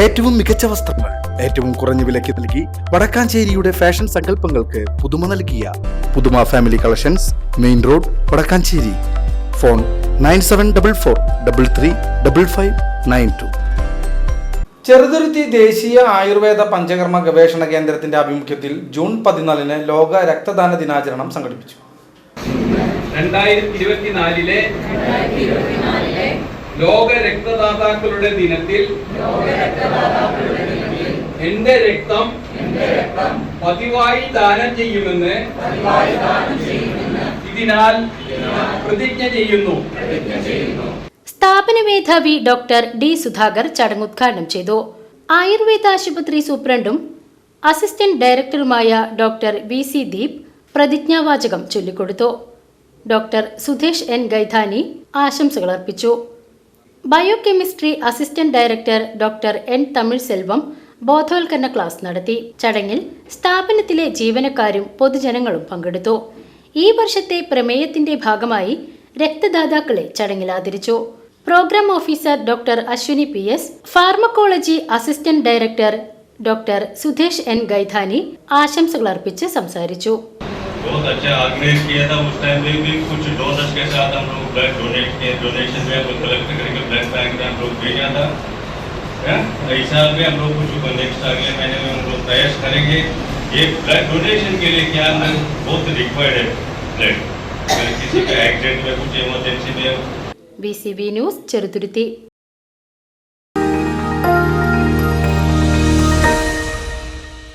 ഏറ്റവും മികച്ച വസ്ത്രങ്ങൾ ഏറ്റവും കുറഞ്ഞ വിലയ്ക്ക് നൽകി വടക്കാഞ്ചേരിയുടെ ഫാഷൻ സങ്കല്പങ്ങൾക്ക് പുതുമ നൽകിയ പുതുമ family collections main road Vadakkancherry. Phone nine seven double four double three double five nine two. Cheruthuruthy ദേശീയ ആയുർവേദ പഞ്ചകർമ്മ ഗവേഷണ കേന്ദ്രത്തിന്റെ ആഭിമുഖ്യത്തിൽ ജൂൺ പതിനാലിന് ലോക രക്തദാന ദിനാചരണം സംഘടിപ്പിച്ചു. രണ്ടായിരത്തി ഇരുപത്തിനാലിലെ ലോക രക്തദാതാക്കളുടെ ദിനത്തിൽ എന്റെ രക്തം പതിവായി ദാനം ചെയ്യുമെന്ന് ഇതിനാൽ പ്രതിജ്ഞ ചെയ്യുന്നു. സ്ഥാപന മേധാവി ഡോക്ടർ ഡി സുധാകർ ചടങ്ങ് ഉദ്ഘാടനം ചെയ്തു. ആയുർവേദ ആശുപത്രി സൂപ്രണ്ടും അസിസ്റ്റന്റ് ഡയറക്ടറുമായ ഡോക്ടർ വി സി ദീപ് പ്രതിജ്ഞാവാചകം ചൊല്ലിക്കൊടുത്തു. ഡോക്ടർ സുധേഷ് എൻ ഗൈധാനി ആശംസകൾ അർപ്പിച്ചു biochemistry assistant director doctor N Tamil Selvam ബോധവൽക്കരണ ക്ലാസ് നടത്തി. ചടങ്ങിൽ സ്ഥാപനത്തിലെ ജീവനക്കാരും പൊതുജനങ്ങളും പങ്കെടുത്തു. ഈ വർഷത്തെ പ്രമേയത്തിന്റെ ഭാഗമായി രക്തദാതാക്കളെ ചടങ്ങിൽ ആദരിച്ചു. Program officer doctor Ashwini P S pharmacology assistant director doctor Sudhesh N Gaidhani ആശംസകൾ അർപ്പിച്ച് സംസാരിച്ചു. बहुत अच्छा ऑर्गेनाइज किया था उस टाइम में भी। कुछ डोनर्स के साथ हम लोग ब्लड डोनेट किए। डोनेशन में हम कलेक्ट करके ब्लड बैंक में हम लोग भेजा था। इस साल में हम लोग कुछ नेक्स्ट अगले महीने में हम लोग प्रयास करेंगे। ये ब्लड डोनेशन के लिए क्या है बहुत रिक्वायर्ड है ब्लड किसी का एक्सीडेंट में कुछ इमरजेंसी में बी न्यूज़ चरदुर्ति